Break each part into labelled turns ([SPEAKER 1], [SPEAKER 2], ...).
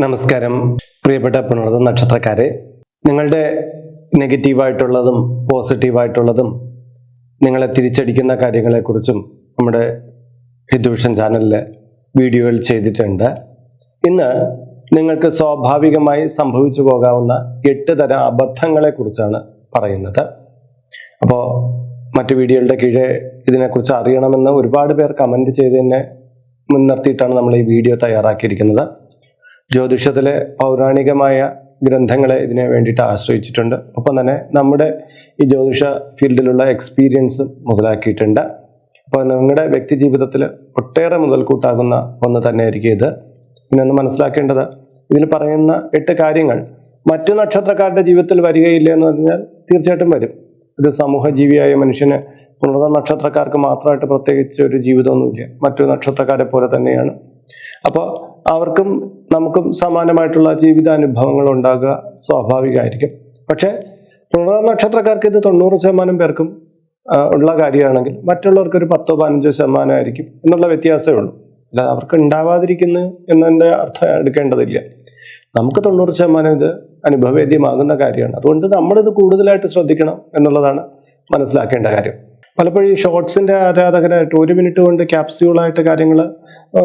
[SPEAKER 1] നമസ്കാരം. പ്രിയപ്പെട്ട പുണർന്ന നക്ഷത്രക്കാരെ നിങ്ങളുടെ നെഗറ്റീവായിട്ടുള്ളതും പോസിറ്റീവായിട്ടുള്ളതും നിങ്ങളെ തിരിച്ചടിക്കുന്ന കാര്യങ്ങളെക്കുറിച്ചും നമ്മുടെ ഹിന്ദുവിഷൻ ചാനലിൽ വീഡിയോയിൽ ചെയ്തിട്ടുണ്ട്. ഇന്ന് നിങ്ങൾക്ക് സ്വാഭാവികമായി സംഭവിച്ചു പോകാവുന്ന എട്ട് തരം അബദ്ധങ്ങളെക്കുറിച്ചാണ് പറയുന്നത്. അപ്പോൾ മറ്റു വീഡിയോകളുടെ കീഴെ ഇതിനെക്കുറിച്ച് അറിയണമെന്ന് ഒരുപാട് പേർ കമന്റ് ചെയ്തതിനെ മുൻനിർത്തിയിട്ടാണ് നമ്മൾ ഈ വീഡിയോ തയ്യാറാക്കിയിരിക്കുന്നത്. ജ്യോതിഷത്തിലെ പൗരാണികമായ ഗ്രന്ഥങ്ങളെ ഇതിനെ വേണ്ടിയിട്ട് ആശ്രയിച്ചിട്ടുണ്ട്. ഒപ്പം തന്നെ നമ്മുടെ ഈ ജ്യോതിഷ ഫീൽഡിലുള്ള എക്സ്പീരിയൻസും മുതലാക്കിയിട്ടുണ്ട്. അപ്പോൾ നിങ്ങളുടെ വ്യക്തി ജീവിതത്തിൽ ഒട്ടേറെ മുതൽക്കൂട്ടാകുന്ന ഒന്ന് തന്നെയായിരിക്കും ഇത്. പിന്നെ ഒന്ന് മനസ്സിലാക്കേണ്ടത് ഇതിൽ പറയുന്ന എട്ട് കാര്യങ്ങൾ മറ്റു നക്ഷത്രക്കാരുടെ ജീവിതത്തിൽ വരികയില്ല എന്ന് പറഞ്ഞാൽ തീർച്ചയായിട്ടും വരും. ഇത് സമൂഹ ജീവിയായ മനുഷ്യന് പുണർന്ന നക്ഷത്രക്കാർക്ക് മാത്രമായിട്ട് പ്രത്യേകിച്ച് ഒരു ജീവിതമൊന്നുമില്ല. മറ്റു നക്ഷത്രക്കാരെ പോലെ തന്നെയാണ്. അപ്പോൾ അവർക്കും നമുക്കും സമാനമായിട്ടുള്ള ജീവിതാനുഭവങ്ങൾ ഉണ്ടാകുക സ്വാഭാവികമായിരിക്കും. പക്ഷേ പുണർന്ന നക്ഷത്രക്കാർക്ക് ഇത് തൊണ്ണൂറ് ശതമാനം പേർക്കും ഉള്ള കാര്യമാണെങ്കിൽ മറ്റുള്ളവർക്ക് ഒരു പത്തോ പതിനഞ്ചോ ശതമാനമായിരിക്കും എന്നുള്ള വ്യത്യാസമേ ഉള്ളൂ. അല്ലാതെ അവർക്ക് ഉണ്ടാവാതിരിക്കുന്നു എന്നതിന്റെ അർത്ഥം എടുക്കേണ്ടതില്ല. നമുക്ക് തൊണ്ണൂറ് ശതമാനം ഇത് അനുഭവവേദ്യമാകുന്ന കാര്യമാണ്. അതുകൊണ്ട് നമ്മളിത് കൂടുതലായിട്ട് ശ്രദ്ധിക്കണം എന്നുള്ളതാണ് മനസ്സിലാക്കേണ്ട കാര്യം. പലപ്പോഴും ഈ ഷോർട്സിന്റെ ആരാധകരായിട്ട് ഒരു മിനിറ്റ് കൊണ്ട് ക്യാപ്സ്യൂളായിട്ട് കാര്യങ്ങൾ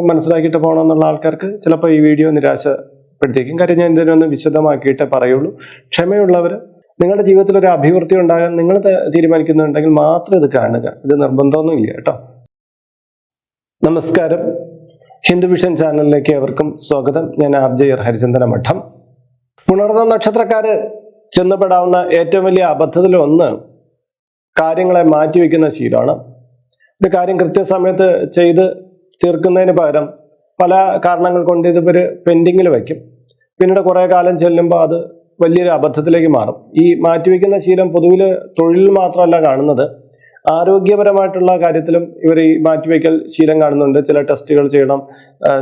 [SPEAKER 1] മനസ്സിലാക്കിയിട്ട് പോകണം എന്നുള്ള ആൾക്കാർക്ക് ചിലപ്പോൾ ഈ വീഡിയോ നിരാശപ്പെടുത്തിയേക്കും. കാര്യം ഞാൻ ഇതിനൊന്ന് വിശദമാക്കിയിട്ടേ പറയുള്ളൂ. ക്ഷമയുള്ളവർ നിങ്ങളുടെ ജീവിതത്തിൽ ഒരു അഭിവൃദ്ധി ഉണ്ടാകാൻ നിങ്ങൾ തീരുമാനിക്കുന്നുണ്ടെങ്കിൽ മാത്രം ഇത് കാണുക. ഇത് നിർബന്ധമൊന്നും ഇല്ല കേട്ടോ. നമസ്കാരം. ഹിന്ദു വിഷൻ ചാനലിലേക്ക് അവർക്കും സ്വാഗതം. ഞാൻ ആർ ജെ ഹരിചന്ദന മഠം. പുണർന്ന നക്ഷത്രക്കാര് ചെന്നപ്പെടാവുന്ന ഏറ്റവും വലിയ അബദ്ധത്തിൽ ഒന്ന് കാര്യങ്ങളെ മാറ്റിവെക്കുന്ന ശീലമാണ്. ഒരു കാര്യം കൃത്യസമയത്ത് ചെയ്ത് തീർക്കുന്നതിന് പകരം പല കാരണങ്ങൾ കൊണ്ട് ഇതൊരു പെൻഡിങ്ങിൽ വയ്ക്കും പിന്നീട് കുറേ കാലം ചെല്ലുമ്പോൾ അത് വലിയൊരു അബദ്ധത്തിലേക്ക് മാറും. ഈ മാറ്റിവെക്കുന്ന ശീലം പൊതുവിൽ തൊഴിലിൽ മാത്രമല്ല കാണുന്നത്. ആരോഗ്യപരമായിട്ടുള്ള കാര്യത്തിലും ഇവർ ഈ മാറ്റിവെക്കൽ ശീലം കാണുന്നുണ്ട്. ചില ടെസ്റ്റുകൾ ചെയ്യണം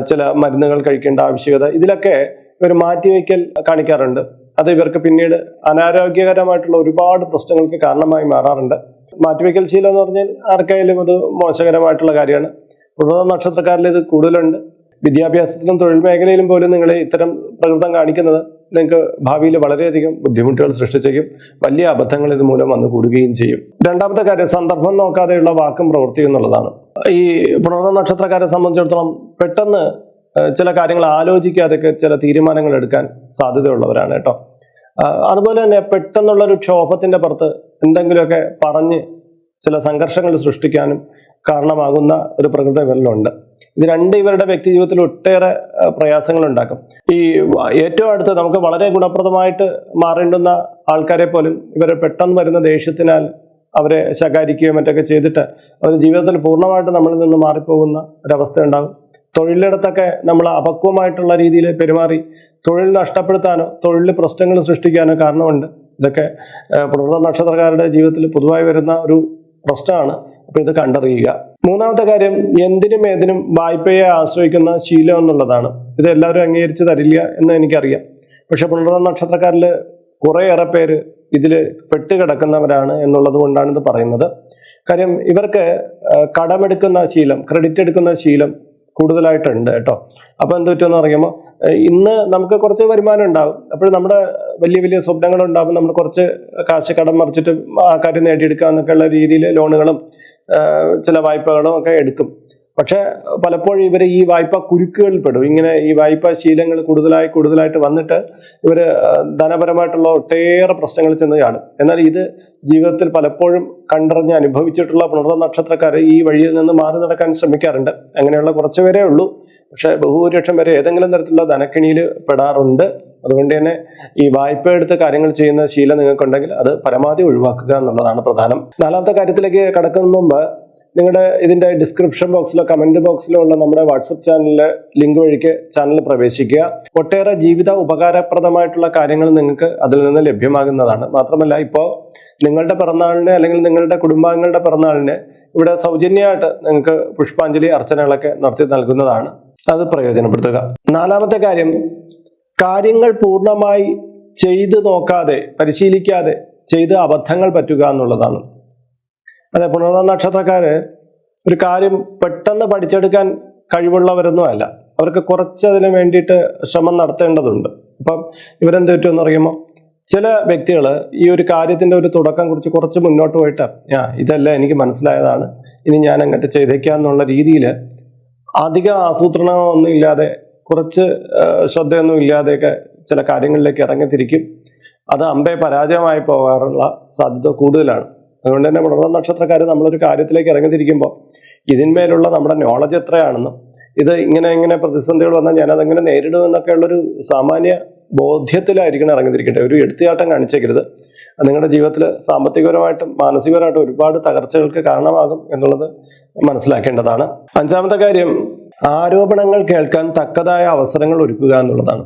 [SPEAKER 1] ചില മരുന്നുകൾ കഴിക്കേണ്ട ആവശ്യകത ഇതിലൊക്കെ ഇവർ മാറ്റിവെക്കൽ കാണിക്കാറുണ്ട്. അത് ഇവർക്ക് പിന്നീട് അനാരോഗ്യകരമായിട്ടുള്ള ഒരുപാട് പ്രശ്നങ്ങൾക്ക് കാരണമായി മാറാറുണ്ട്. മാറ്റിവെക്കൽ ശീലം എന്ന് പറഞ്ഞാൽ ആർക്കായാലും അത് മോശകരമായിട്ടുള്ള കാര്യമാണ്. ഉള്ള നക്ഷത്രക്കാരിൽ ഇത് കൂടുതലുണ്ട്. വിദ്യാഭ്യാസത്തിലും തൊഴിൽ മേഖലയിലും പോലും നിങ്ങൾ ഇത്തരം പ്രകൃതം കാണിക്കുന്നത് നിങ്ങൾക്ക് ഭാവിയിൽ വളരെയധികം ബുദ്ധിമുട്ടുകൾ സൃഷ്ടിച്ചേക്കും. വലിയ അബദ്ധങ്ങൾ ഇത് മൂലം വന്നു കൂടുകയും ചെയ്യും. രണ്ടാമത്തെ കാര്യം സന്ദർഭം നോക്കാതെയുള്ള വാക്കും പ്രവൃത്തിയും എന്നുള്ളതാണ്. ഈ പുണർന്ന നക്ഷത്രക്കാരെ സംബന്ധിച്ചിടത്തോളം പെട്ടെന്ന് ചില കാര്യങ്ങൾ ആലോചിക്കാതെയൊക്കെ ചില തീരുമാനങ്ങൾ എടുക്കാൻ സാധ്യതയുള്ളവരാണ് കേട്ടോ. അതുപോലെ തന്നെ പെട്ടെന്നുള്ള ഒരു ക്ഷോഭത്തിന്റെ പുറത്ത് എന്തെങ്കിലുമൊക്കെ പറഞ്ഞ് ചില സംഘർഷങ്ങൾ സൃഷ്ടിക്കാനും കാരണമാകുന്ന ഒരു പ്രകൃതി ഇവരിലുണ്ട് ഇത് രണ്ട് ഇവരുടെ വ്യക്തി ജീവിതത്തിൽ ഒട്ടേറെ പ്രയാസങ്ങൾ ഉണ്ടാക്കും ഈ ഏറ്റവും അടുത്ത് നമുക്ക് വളരെ ഗുണപ്രദമായിട്ട് മാറേണ്ടുന്ന ആൾക്കാരെ പോലും ഇവരെ പെട്ടെന്ന് വരുന്ന ദേഷ്യത്തിനാൽ അവരെ ശകാരിക്കുകയും മറ്റൊക്കെ ചെയ്തിട്ട് അവർ ജീവിതത്തിൽ പൂർണമായിട്ട് നമ്മളിൽ നിന്ന് മാറിപ്പോകുന്ന ഒരവസ്ഥ ഉണ്ടാകും തൊഴിലിടത്തൊക്കെ നമ്മൾ അപക്വമായിട്ടുള്ള രീതിയിൽ പെരുമാറി തൊഴിൽ നഷ്ടപ്പെടുത്താനോ തൊഴിൽ പ്രശ്നങ്ങൾ സൃഷ്ടിക്കാനോ കാരണമുണ്ട്. ഇതൊക്കെ പുണർന്ന നക്ഷത്രക്കാരുടെ ജീവിതത്തിൽ പൊതുവായി വരുന്ന ഒരു പ്രശ്നമാണ്. അപ്പൊ ഇത് കണ്ടറിയുക. മൂന്നാമത്തെ കാര്യം എന്തിനും ഏതിനും വായ്പയെ ആശ്രയിക്കുന്ന ശീലം എന്നുള്ളതാണ്. ഇത് എല്ലാവരും അംഗീകരിച്ച് തരില്ല എന്ന് എനിക്കറിയാം. പക്ഷെ പുണർന്ന നക്ഷത്രക്കാരിൽ കുറേയേറെ പേര് ഇതിൽ പെട്ടുകിടക്കുന്നവരാണ് എന്നുള്ളത് കൊണ്ടാണ് ഇത് പറയുന്നത്. കാര്യം ഇവർക്ക് കടമെടുക്കുന്ന ശീലം ക്രെഡിറ്റ് എടുക്കുന്ന ശീലം കൂടുതലായിട്ടുണ്ട് കേട്ടോ. അപ്പൊ എന്ത് പറ്റുമെന്ന് പറയുമ്പോൾ ഇന്ന് നമുക്ക് കുറച്ച് വരുമാനം ഉണ്ടാവും അപ്പോൾ നമ്മുടെ വലിയ വലിയ സ്വപ്നങ്ങൾ ഉണ്ടാവും നമ്മൾ കുറച്ച് കാശ് കടം മറിച്ചിട്ട് ആ കാര്യം നേടിയെടുക്കുക എന്നൊക്കെയുള്ള രീതിയിൽ ലോണുകളും ചില വായ്പകളും ഒക്കെ എടുക്കും. പക്ഷെ പലപ്പോഴും ഇവർ ഈ വായ്പ കുരുക്കുകളിൽ പെടും ഇങ്ങനെ ഈ വായ്പ ശീലങ്ങൾ കൂടുതലായി കൂടുതലായിട്ട് വന്നിട്ട് ഇവർ ധനപരമായിട്ടുള്ള ഒട്ടേറെ പ്രശ്നങ്ങൾ ചെന്ന് കാണും. എന്നാൽ ഇത് ജീവിതത്തിൽ പലപ്പോഴും കണ്ടറിഞ്ഞ് അനുഭവിച്ചിട്ടുള്ള പുണർന്ന നക്ഷത്രക്കാർ ഈ വഴിയിൽ നിന്ന് മാറി നടക്കാൻ ശ്രമിക്കാറുണ്ട്. അങ്ങനെയുള്ള കുറച്ച് പേരേ ഉള്ളൂ. പക്ഷെ ബഹുഭൂരിപക്ഷം വരെ ഏതെങ്കിലും തരത്തിലുള്ള ധനക്കിണിയിൽ പെടാറുണ്ട്. അതുകൊണ്ട് തന്നെ ഈ വായ്പ എടുത്ത് കാര്യങ്ങൾ ചെയ്യുന്ന ശീലം നിങ്ങൾക്കുണ്ടെങ്കിൽ അത് പരമാവധി ഒഴിവാക്കുക എന്നുള്ളതാണ് പ്രധാനം. നാലാമത്തെ കാര്യത്തിലേക്ക് കടക്കുന്ന മുമ്പ് നിങ്ങളുടെ ഇതിന്റെ ഡിസ്ക്രിപ്ഷൻ ബോക്സിലോ കമന്റ് ബോക്സിലോ ഉള്ള നമ്മുടെ വാട്സപ്പ് ചാനലിലെ ലിങ്ക് വഴിക്ക് ചാനൽ പ്രവേശിക്കുക. ഒട്ടേറെ ജീവിത ഉപകാരപ്രദമായിട്ടുള്ള കാര്യങ്ങൾ നിങ്ങൾക്ക് അതിൽ നിന്ന് ലഭ്യമാകുന്നതാണ്. മാത്രമല്ല ഇപ്പോൾ നിങ്ങളുടെ പിറന്നാളിന് അല്ലെങ്കിൽ നിങ്ങളുടെ കുടുംബാംഗങ്ങളുടെ പിറന്നാളിന് ഇവിടെ സൗജന്യമായിട്ട് നിങ്ങൾക്ക് പുഷ്പാഞ്ജലി അർച്ചനകളൊക്കെ നടത്തി നൽകുന്നതാണ്. അത് പ്രയോജനപ്പെടുത്തുക. നാലാമത്തെ കാര്യം കാര്യങ്ങൾ പൂർണമായി ചെയ്തു നോക്കാതെ പരിശീലിക്കാതെ ചെയ്ത് അബദ്ധങ്ങൾ പറ്റുക എന്നുള്ളതാണ്. അതെ പുണർന്ന നക്ഷത്രക്കാര് ഒരു കാര്യം പെട്ടെന്ന് പഠിച്ചെടുക്കാൻ കഴിവുള്ളവരൊന്നും അല്ല. അവർക്ക് കുറച്ചതിന് വേണ്ടിയിട്ട് ശ്രമം നടത്തേണ്ടതുണ്ട്. അപ്പം ഇവരെന്ത് പറ്റുമെന്ന് അറിയുമോ ചില വ്യക്തികൾ ഈ ഒരു കാര്യത്തിന്റെ ഒരു തുടക്കം കുറിച്ച് കുറച്ച് മുന്നോട്ട് പോയിട്ട് ആ ഇതല്ല എനിക്ക് മനസ്സിലായതാണ്. ഇനി ഞാൻ അങ്ങോട്ട് ചെയ്തേക്കാം എന്നുള്ള രീതിയിൽ അധിക ആസൂത്രണമൊന്നും ഇല്ലാതെ കുറച്ച് ശ്രദ്ധയൊന്നും ഇല്ലാതെയൊക്കെ ചില കാര്യങ്ങളിലേക്ക് ഇറങ്ങിത്തിരിക്കും. അത് അമ്പെ പരാജയമായി പോകാറുള്ള സാധ്യത കൂടുതലാണ്. അതുകൊണ്ട് തന്നെ പുണർന്ന നക്ഷത്രക്കാർ നമ്മളൊരു കാര്യത്തിലേക്ക് ഇറങ്ങിത്തിരിക്കുമ്പോൾ ഇതിന്മേലുള്ള നമ്മുടെ നോളജ് എത്രയാണെന്നും ഇത് ഇങ്ങനെ ഇങ്ങനെ പ്രതിസന്ധികൾ വന്നാൽ ഞാനതെങ്ങനെ നേരിടുമെന്നൊക്കെയുള്ളൊരു സാമാന്യ ബോധ്യത്തിലായിരിക്കണം ഇറങ്ങിത്തിരിക്കട്ടെ ഒരു എടുത്തുചാട്ടം കാണിച്ചേക്കരുത്. നിങ്ങളുടെ ജീവിതത്തിൽ സാമ്പത്തികപരമായിട്ടും മാനസികപരമായിട്ടും ഒരുപാട് തകർച്ചകൾക്ക് കാരണമാകും എന്നുള്ളത് മനസ്സിലാക്കേണ്ടതാണ്. അഞ്ചാമത്തെ കാര്യം ആരോപണങ്ങൾ കേൾക്കാൻ തക്കതായ അവസരങ്ങൾ ഒരുക്കുക എന്നുള്ളതാണ്.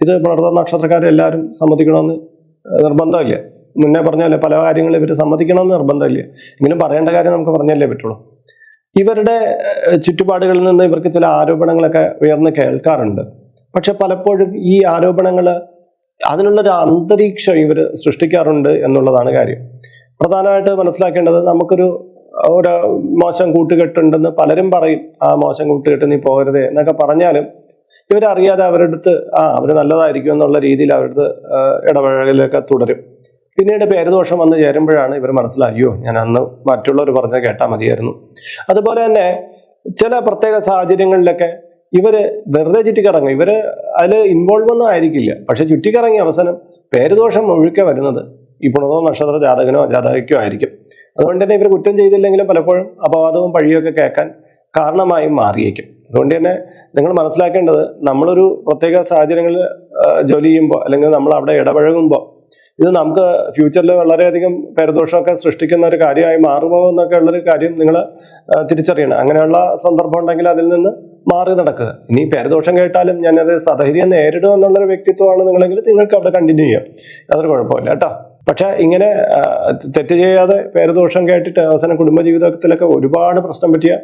[SPEAKER 1] ഇത് പുണർന്ന നക്ഷത്രക്കാരെല്ലാവരും സമ്മതിക്കണമെന്ന് നിർബന്ധമില്ല. മുന്നേ പറഞ്ഞല്ലേ പല കാര്യങ്ങളും ഇവർ സമ്മതിക്കണമെന്ന് നിർബന്ധമില്ല. ഇങ്ങനെ പറയേണ്ട കാര്യം നമുക്ക് പറഞ്ഞല്ലേ പറ്റുള്ളൂ. ഇവരുടെ ചുറ്റുപാടുകളിൽ നിന്ന് ഇവർക്ക് ചില ആരോപണങ്ങളൊക്കെ ഉയർന്ന് കേൾക്കാറുണ്ട്. പക്ഷെ പലപ്പോഴും ഈ ആരോപണങ്ങൾ അതിനുള്ളൊരു അന്തരീക്ഷം ഇവർ സൃഷ്ടിക്കാറുണ്ട് എന്നുള്ളതാണ് കാര്യം. പ്രധാനമായിട്ട് മനസ്സിലാക്കേണ്ടത് നമുക്കൊരു ഒരു മോശം കൂട്ടുകെട്ടുണ്ടെന്ന് പലരും പറയും. ആ മോശം കൂട്ടുകെട്ട് നീ പോകരുതേ എന്നൊക്കെ പറഞ്ഞാലും ഇവരറിയാതെ അവരുടെ അടുത്ത് ആ അവർ നല്ലതായിരിക്കും എന്നുള്ള രീതിയിൽ അവരുടെ ഇടപഴകലൊക്കെ തുടരും. പിന്നീട് പേരുദോഷം വന്ന് ചേരുമ്പോഴാണ് ഇവർ മനസ്സിലായോ? ഞാൻ അന്ന് മറ്റുള്ളവർ പറഞ്ഞ കേട്ടാൽ മതിയായിരുന്നു. അതുപോലെ തന്നെ ചില പ്രത്യേക സാഹചര്യങ്ങളിലൊക്കെ ഇവർ വെറുതെ ചുറ്റിക്കറങ്ങും. ഇവർ അതിൽ ഇൻവോൾവ് ഒന്നും ആയിരിക്കില്ല. പക്ഷെ ചുറ്റിക്കറങ്ങിയ അവസാനം പേരുദോഷം ഒഴുക്കെ വരുന്നത് ഈ പുണതോ നക്ഷത്ര ജാതകനോ ജാതകയ്ക്കോ ആയിരിക്കും. അതുകൊണ്ട് തന്നെ ഇവർ കുറ്റം ചെയ്തില്ലെങ്കിലും പലപ്പോഴും അപവാദവും പഴിയൊക്കെ കേൾക്കാൻ കാരണമായി മാറിയേക്കും. അതുകൊണ്ട് തന്നെ നിങ്ങൾ മനസ്സിലാക്കേണ്ടത് നമ്മളൊരു പ്രത്യേക സാഹചര്യങ്ങളിൽ ജോലി ചെയ്യുമ്പോൾ അല്ലെങ്കിൽ നമ്മൾ അവിടെ ഇടപഴകുമ്പോൾ ഇത് നമുക്ക് ഫ്യൂച്ചറിൽ വളരെയധികം പേരദോഷമൊക്കെ സൃഷ്ടിക്കുന്ന ഒരു കാര്യമായി മാറുമോ എന്നൊക്കെ ഉള്ളൊരു കാര്യം നിങ്ങൾ തിരിച്ചറിയണം. അങ്ങനെയുള്ള സന്ദർഭം ഉണ്ടെങ്കിൽ അതിൽ നിന്ന് മാറി നടക്കുക. ഇനി പേരദോഷം കേട്ടാലും ഞാനത് സധൈര്യം നേരിടും എന്നുള്ളൊരു വ്യക്തിത്വമാണ് നിങ്ങളെങ്കിൽ നിങ്ങൾക്ക് അവിടെ കണ്ടിന്യൂ ചെയ്യാം. അതൊരു കുഴപ്പമില്ല കേട്ടോ. പക്ഷെ ഇങ്ങനെ തെറ്റ് ചെയ്യാതെ പേരദോഷം കേട്ടിട്ട് അവസാനം കുടുംബജീവിതത്തിലൊക്കെ ഒരുപാട് പ്രശ്നം പറ്റിയ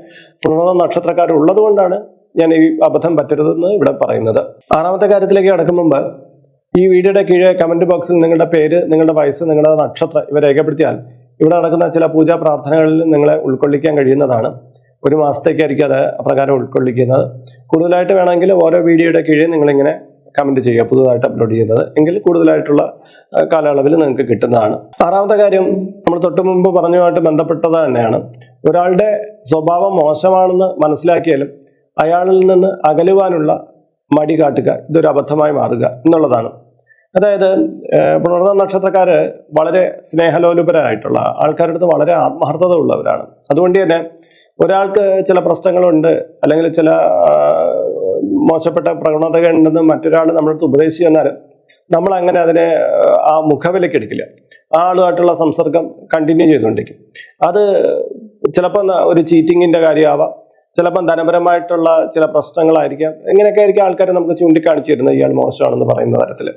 [SPEAKER 1] പുണർന്ന നക്ഷത്രക്കാരുള്ളത് കൊണ്ടാണ് ഞാൻ ഈ അബദ്ധം പറ്റരുതെന്ന് ഇവിടെ പറയുന്നത്. ആറാമത്തെ കാര്യത്തിലേക്ക് കടക്കും മുമ്പ് ഈ വീഡിയോയുടെ കീഴെ കമന്റ് ബോക്സിൽ നിങ്ങളുടെ പേര് നിങ്ങളുടെ വയസ്സ് നിങ്ങളുടെ നക്ഷത്രം ഇവ രേഖപ്പെടുത്തിയാൽ ഇവിടെ നടക്കുന്ന ചില പൂജാ പ്രാർത്ഥനകളിൽ നിങ്ങളെ ഉൾക്കൊള്ളിക്കാൻ കഴിയുന്നതാണ്. ഒരു മാസത്തേക്കായിരിക്കും അത് അപ്രകാരം ഉൾക്കൊള്ളിക്കുന്നത്. കൂടുതലായിട്ട് വേണമെങ്കിൽ ഓരോ വീഡിയോയുടെ കീഴിൽ നിങ്ങളിങ്ങനെ കമന്റ് ചെയ്യുക പുതുതായിട്ട് അപ്ലോഡ് ചെയ്യുന്നത്. എങ്കിൽ കൂടുതലായിട്ടുള്ള കാലയളവിൽ നിങ്ങൾക്ക് കിട്ടുന്നതാണ്. ആറാമത്തെ കാര്യം നമ്മൾ തൊട്ട് മുമ്പ് പറഞ്ഞതുമായിട്ട് ബന്ധപ്പെട്ടത് തന്നെയാണ്. ഒരാളുടെ സ്വഭാവം മോശമാണെന്ന് മനസ്സിലാക്കിയാലും അയാളിൽ നിന്ന് അകലുവാനുള്ള മടി കാട്ടുക ഇതൊരു അബദ്ധമായി മാറുക എന്നുള്ളതാണ്. അതായത് പുണർന്ന നക്ഷത്രക്കാര് വളരെ സ്നേഹലോലുപരായിട്ടുള്ള ആൾക്കാരുടെ അടുത്ത് വളരെ ആത്മാർത്ഥത ഉള്ളവരാണ് അതുകൊണ്ട് തന്നെ ഒരാൾക്ക് ചില പ്രശ്നങ്ങളുണ്ട് അല്ലെങ്കിൽ ചില മോശപ്പെട്ട പ്രവണതകൾ ഉണ്ടെന്ന് മറ്റൊരാൾ നമ്മളടുത്ത് ഉപദേശിച്ചു തന്നാൽ നമ്മൾ അങ്ങനെ അതിനെ ആ മുഖവിലേക്ക് എടുക്കില്ല. ആ ആളുമായിട്ടുള്ള സംസർഗം കണ്ടിന്യൂ ചെയ്തുകൊണ്ടിരിക്കും. അത് ചിലപ്പോൾ ഒരു ചീറ്റിങ്ങിന്റെ കാര്യമാവാം ചിലപ്പം ധനപരമായിട്ടുള്ള ചില പ്രശ്നങ്ങളായിരിക്കാം. ഇങ്ങനെയൊക്കെ ആയിരിക്കും ആൾക്കാർ നമുക്ക് ചൂണ്ടിക്കാണിച്ചു തരുന്നത് ഇയാൾ മോശമാണെന്ന് പറയുന്ന തരത്തിൽ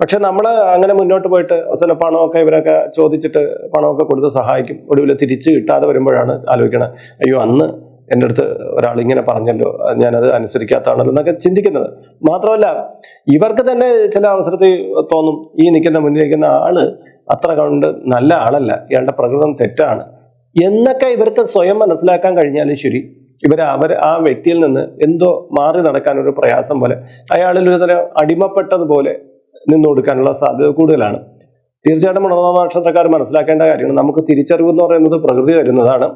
[SPEAKER 1] പക്ഷെ നമ്മൾ അങ്ങനെ മുന്നോട്ട് പോയിട്ട് അവസാനം പണമൊക്കെ ഇവരൊക്കെ ചോദിച്ചിട്ട് പണമൊക്കെ കൊടുത്ത് സഹായിക്കും. ഒടുവിൽ തിരിച്ച് കിട്ടാതെ വരുമ്പോഴാണ് ആലോചിക്കണത് അയ്യോ അന്ന് എന്റെ അടുത്ത് ഒരാൾ ഇങ്ങനെ പറഞ്ഞല്ലോ ഞാനത് അനുസരിക്കാത്തതാണല്ലോ എന്നൊക്കെ ചിന്തിക്കുന്നത്. മാത്രമല്ല ഇവർക്ക് തന്നെ ചില അവസരത്തിൽ തോന്നും ഈ നിൽക്കുന്ന മുന്നിൽ നിൽക്കുന്ന ആൾ അത്ര കണ്ട് നല്ല ആളല്ല ഇയാളുടെ പ്രകൃതം തെറ്റാണ്. എന്നൊക്കെ ഇവർക്ക് സ്വയം മനസ്സിലാക്കാൻ കഴിഞ്ഞാലും ശരി ഇവർ അവർ ആ വ്യക്തിയിൽ നിന്ന് എന്തോ മാറി നടക്കാൻ ഒരു പ്രയാസം പോലെ അയാളിൽ ഒരു തരം അടിമപ്പെട്ടതുപോലെ നിന്നു കൊടുക്കാനുള്ള സാധ്യത കൂടുതലാണ്. തീർച്ചയായിട്ടും ഉണർന്ന നക്ഷത്രക്കാർ മനസ്സിലാക്കേണ്ട കാര്യമാണ്. നമുക്ക് തിരിച്ചറിവ് എന്ന് പറയുന്നത് പ്രകൃതി തരുന്നതാണ്.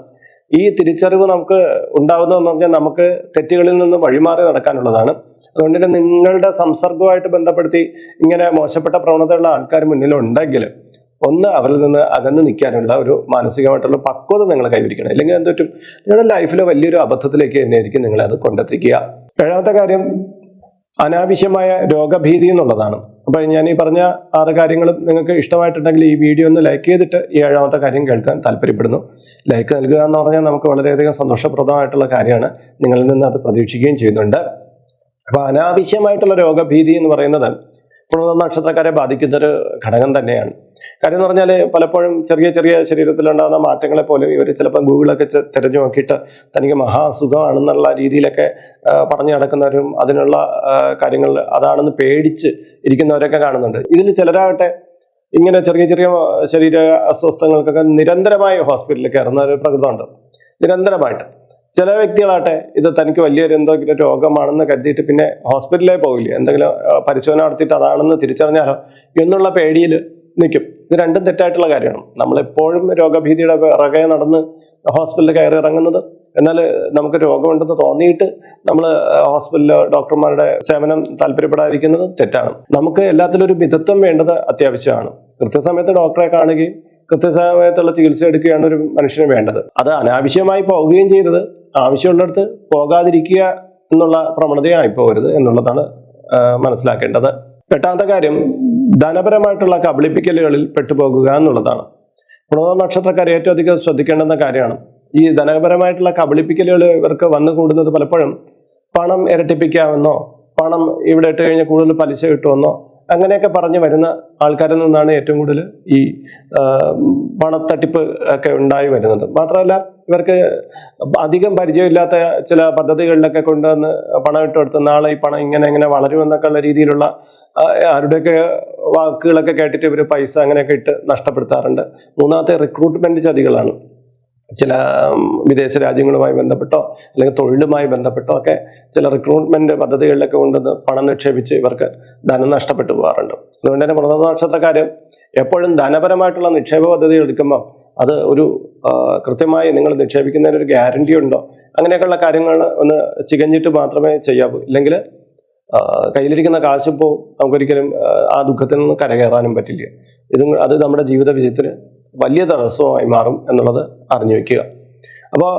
[SPEAKER 1] ഈ തിരിച്ചറിവ് നമുക്ക് ഉണ്ടാവുന്നതെന്ന് പറഞ്ഞാൽ നമുക്ക് തെറ്റുകളിൽ നിന്ന് വഴിമാറി നടക്കാനുള്ളതാണ്. അതുകൊണ്ട് തന്നെ നിങ്ങളുടെ സംസർഗവുമായിട്ട് ബന്ധപ്പെടുത്തി ഇങ്ങനെ മോശപ്പെട്ട പ്രവണതയുള്ള ആൾക്കാർ മുന്നിലുണ്ടെങ്കിൽ ഒന്ന് അവരിൽ നിന്ന് അകന്ന് നിൽക്കാനുള്ള ഒരു മാനസികമായിട്ടുള്ള പക്വത നിങ്ങൾ കൈവരിക്കണം. ഇല്ലെങ്കിൽ എന്ത് പറ്റും? നിങ്ങളുടെ ലൈഫിലെ വലിയൊരു അബദ്ധത്തിലേക്ക് തന്നെയായിരിക്കും നിങ്ങളെ അത് കൊണ്ടെത്തിക്കുക. ഏഴാമത്തെ കാര്യം അനാവശ്യമായ രോഗഭീതി എന്നുള്ളതാണ്. അപ്പൊ ഞാൻ ഈ പറഞ്ഞ ആറ് കാര്യങ്ങളും നിങ്ങൾക്ക് ഇഷ്ടമായിട്ടുണ്ടെങ്കിൽ ഈ വീഡിയോ ഒന്ന് ലൈക്ക് ചെയ്തിട്ട് ഈ ഏഴാമത്തെ കാര്യം കേൾക്കാൻ താല്പര്യപ്പെടുന്നു. ലൈക്ക് നൽകുക എന്ന് പറഞ്ഞാൽ നമുക്ക് വളരെയധികം സന്തോഷപ്രദമായിട്ടുള്ള കാര്യമാണ്. നിങ്ങളിൽ നിന്ന് അത് പ്രതീക്ഷിക്കുകയും ചെയ്യുന്നുണ്ട്. അപ്പൊ അനാവശ്യമായിട്ടുള്ള രോഗഭീതി എന്ന് പറയുന്നത് പുണർന്ന നക്ഷത്രക്കാരെ ബാധിക്കുന്ന ഒരു ഘടകം തന്നെയാണ്. കാര്യം എന്ന് പറഞ്ഞാൽ പലപ്പോഴും ചെറിയ ചെറിയ ശരീരത്തിലുണ്ടാകുന്ന മാറ്റങ്ങളെ പോലും ഇവർ ചിലപ്പോൾ ഗൂഗിളൊക്കെ തിരഞ്ഞു നോക്കിയിട്ട് തനിക്ക് മഹാസുഖമാണെന്നുള്ള രീതിയിലൊക്കെ പറഞ്ഞു നടക്കുന്നവരും അതിനുള്ള കാര്യങ്ങൾ അതാണെന്ന് പേടിച്ച് ഇരിക്കുന്നവരൊക്കെ കാണുന്നുണ്ട്. ഇതിൽ ചിലരാകട്ടെ ഇങ്ങനെ ചെറിയ ചെറിയ ശരീര അസ്വസ്ഥങ്ങൾക്കൊക്കെ നിരന്തരമായി ഹോസ്പിറ്റലിൽ കയറുന്ന ഒരു പ്രകൃതമുണ്ട്. നിരന്തരമായിട്ട്. ചില വ്യക്തികളാട്ടെ ഇത് തനിക്ക് വലിയൊരു എന്തെങ്കിലും രോഗമാണെന്ന് കരുതിയിട്ട് പിന്നെ ഹോസ്പിറ്റലിലേ പോകില്ല എന്തെങ്കിലും പരിശോധന നടത്തിയിട്ട് അതാണെന്ന് തിരിച്ചറിഞ്ഞാലോ? എന്നുള്ള പേടിയിൽ നിൽക്കും. ഇത് രണ്ടും തെറ്റായിട്ടുള്ള കാര്യമാണ്. നമ്മളെപ്പോഴും രോഗഭീതിയുടെ പിറകെ നടന്ന് ഹോസ്പിറ്റലിൽ കയറി ഇറങ്ങുന്നത്. എന്നാൽ നമുക്ക് രോഗമുണ്ടെന്ന് തോന്നിയിട്ട് നമ്മൾ ഹോസ്പിറ്റലിലോ ഡോക്ടർമാരുടെ സേവനം താല്പര്യപ്പെടാതിരിക്കുന്നത് തെറ്റാണ്. നമുക്ക് എല്ലാത്തിലും ഒരു മിതത്വം വേണ്ടത് അത്യാവശ്യമാണ്. കൃത്യസമയത്ത് ഡോക്ടറെ കാണുകയും കൃത്യസമയത്തുള്ള ചികിത്സ എടുക്കുകയാണ് ഒരു മനുഷ്യന് വേണ്ടത്. അത് അനാവശ്യമായി പോവുകയും ചെയ്യരുത്. ആവശ്യമുള്ളിടത്ത് പോകാതിരിക്കുക എന്നുള്ള പ്രവണതയാണ് ഇപ്പോൾ വരുന്നത് എന്നുള്ളതാണ് മനസ്സിലാക്കേണ്ടത്. എട്ടാമത്തെ കാര്യം ധനപരമായിട്ടുള്ള കബളിപ്പിക്കലുകളിൽ പെട്ടുപോകുക എന്നുള്ളതാണ്. പുണർന്ന നക്ഷത്രക്കാർ ഏറ്റവും അധികം ശ്രദ്ധിക്കേണ്ടുന്ന കാര്യമാണ്. ഈ ധനപരമായിട്ടുള്ള കബളിപ്പിക്കലുകൾ ഇവർക്ക് വന്നു കൂടുന്നത് പലപ്പോഴും പണം ഇരട്ടിപ്പിക്കാമെന്നോ പണം ഇവിടെ ഇട്ട് കഴിഞ്ഞാൽ കൂടുതൽ പലിശ കിട്ടുമെന്നോ അങ്ങനെയൊക്കെ പറഞ്ഞു വരുന്ന ആൾക്കാരിൽ നിന്നാണ് ഏറ്റവും കൂടുതൽ ഈ പണത്തട്ടിപ്പ് ഒക്കെ ഉണ്ടായി വരുന്നത്. മാത്രമല്ല ഇവർക്ക് അധികം പരിചയമില്ലാത്ത ചില പദ്ധതികളിലൊക്കെ കൊണ്ടുവന്ന് പണം ഇട്ട് കൊടുത്ത് നാളെ ഈ പണം ഇങ്ങനെ ഇങ്ങനെ വളരുമെന്നൊക്കെ ഉള്ള രീതിയിലുള്ള ആരുടെയൊക്കെ വാക്കുകളൊക്കെ കേട്ടിട്ട് ഇവർ പൈസ അങ്ങനെയൊക്കെ ഇട്ട് നഷ്ടപ്പെടുത്താറുണ്ട്. മൂന്നാമത്തെ റിക്രൂട്ട്മെന്റ് ചതികളാണ്. ചില വിദേശ രാജ്യങ്ങളുമായി ബന്ധപ്പെട്ടോ അല്ലെങ്കിൽ തൊഴിലുമായി ബന്ധപ്പെട്ടോ ഒക്കെ ചില റിക്രൂട്ട്മെന്റ് പദ്ധതികളിലൊക്കെ കൊണ്ടുവന്ന് പണം നിക്ഷേപിച്ച് ഇവർക്ക് ധനം നഷ്ടപ്പെട്ടു പോകാറുണ്ട്. അതുകൊണ്ട് തന്നെ പ്രഥമ നക്ഷത്രക്കാര് എപ്പോഴും ധനപരമായിട്ടുള്ള നിക്ഷേപ പദ്ധതി എടുക്കുമ്പോൾ അത് ഒരു കൃത്യമായി നിങ്ങൾ നിക്ഷേപിക്കുന്നതിന് ഒരു ഗ്യാരണ്ടി ഉണ്ടോ? അങ്ങനെയൊക്കെയുള്ള കാര്യങ്ങൾ ഒന്ന് ചികഞ്ഞിട്ട് മാത്രമേ ചെയ്യാവൂ. ഇല്ലെങ്കിൽ കയ്യിലിരിക്കുന്ന കാശ് പോവും നമുക്കൊരിക്കലും ആ ദുഃഖത്തിൽ നിന്ന് കരകയറാനും പറ്റില്ല. ഇത് അത് നമ്മുടെ ജീവിത വിജയത്തിന് വലിയ തടസ്സമായി മാറും എന്നുള്ളത് അറിഞ്ഞു വെക്കുക. അപ്പോൾ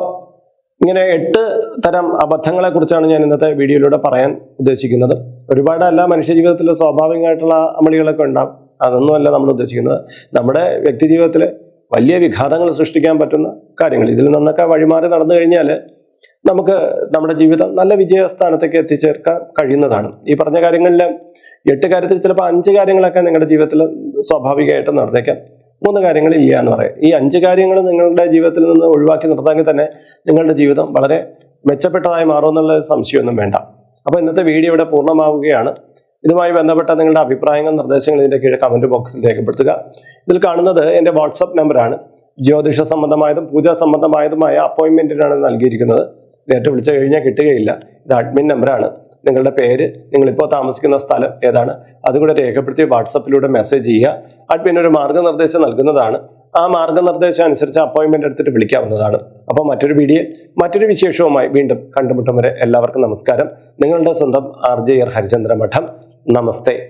[SPEAKER 1] ഇങ്ങനെ എട്ട് തരം അബദ്ധങ്ങളെ കുറിച്ചാണ് ഞാൻ ഇന്നത്തെ വീഡിയോയിലൂടെ പറയാൻ ഉദ്ദേശിക്കുന്നത്. ഒരുപാട് അല്ല മനുഷ്യ ജീവിതത്തിൽ സ്വാഭാവികമായിട്ടുള്ള അമളികളൊക്കെ ഉണ്ടാകും അതൊന്നുമല്ല നമ്മൾ ഉദ്ദേശിക്കുന്നത്. നമ്മുടെ വ്യക്തി ജീവിതത്തിൽ വലിയ വിഘാതങ്ങൾ സൃഷ്ടിക്കാൻ പറ്റുന്ന കാര്യങ്ങൾ. ഇതിൽ നിന്നൊക്കെ വഴിമാറി നടന്നു കഴിഞ്ഞാൽ നമുക്ക് നമ്മുടെ ജീവിതം നല്ല വിജയസ്ഥാനത്തേക്ക് എത്തിച്ചേർക്കാൻ കഴിയുന്നതാണ്. ഈ പറഞ്ഞ കാര്യങ്ങളിൽ എട്ട് കാര്യത്തിൽ ചിലപ്പോൾ അഞ്ച് കാര്യങ്ങളൊക്കെ നിങ്ങളുടെ ജീവിതത്തിൽ സ്വാഭാവികമായിട്ട് നടന്നേക്കാം. മൂന്ന് കാര്യങ്ങൾ ഇല്ല എന്ന് പറയാം. ഈ അഞ്ച് കാര്യങ്ങൾ നിങ്ങളുടെ ജീവിതത്തിൽ നിന്ന് ഒഴിവാക്കി നിർത്താമെങ്കിൽ തന്നെ നിങ്ങളുടെ ജീവിതം വളരെ മെച്ചപ്പെട്ടതായി മാറുമെന്നുള്ള സംശയമൊന്നും വേണ്ട. അപ്പോൾ ഇന്നത്തെ വീഡിയോ ഇവിടെ പൂർണമാവുകയാണ്. ഇതുമായി ബന്ധപ്പെട്ട നിങ്ങളുടെ അഭിപ്രായങ്ങൾ നിർദ്ദേശങ്ങൾ ഇതിന്റെ കീഴെ കമന്റ് ബോക്സിൽ രേഖപ്പെടുത്തുക. ഇതിൽ കാണുന്നത് എന്റെ വാട്സപ്പ് നമ്പറാണ് ജ്യോതിഷ സംബന്ധമായതും പൂജാ സംബന്ധമായതുമായ അപ്പോയിൻമെന്റിനാണ് നൽകിയിരിക്കുന്നത്. നേരിട്ട് വിളിച്ചു കഴിഞ്ഞാൽ കിട്ടുകയില്ല. ഇത് അഡ്മിൻ നമ്പറാണ്. നിങ്ങളുടെ പേര് നിങ്ങളിപ്പോൾ താമസിക്കുന്ന സ്ഥലം ഏതാണ്? അതുകൂടെ രേഖപ്പെടുത്തി വാട്സപ്പിലൂടെ മെസ്സേജ് ചെയ്യുക. അഡ്മിൻ ഒരു മാർഗനിർദ്ദേശം നൽകുന്നതാണ്. ആ മാർഗനിർദ്ദേശം അനുസരിച്ച് അപ്പോയിന്റ്മെന്റ് എടുത്തിട്ട് വിളിക്കാവുന്നതാണ്. അപ്പോൾ മറ്റൊരു വീഡിയോ മറ്റൊരു വിശേഷവുമായി വീണ്ടും കണ്ടുമുട്ടും വരെ എല്ലാവർക്കും നമസ്കാരം. നിങ്ങളുടെ സ്വന്തം ആർ ജെ ഹരിചന്ദ്ര മഠം നമസ്തേ.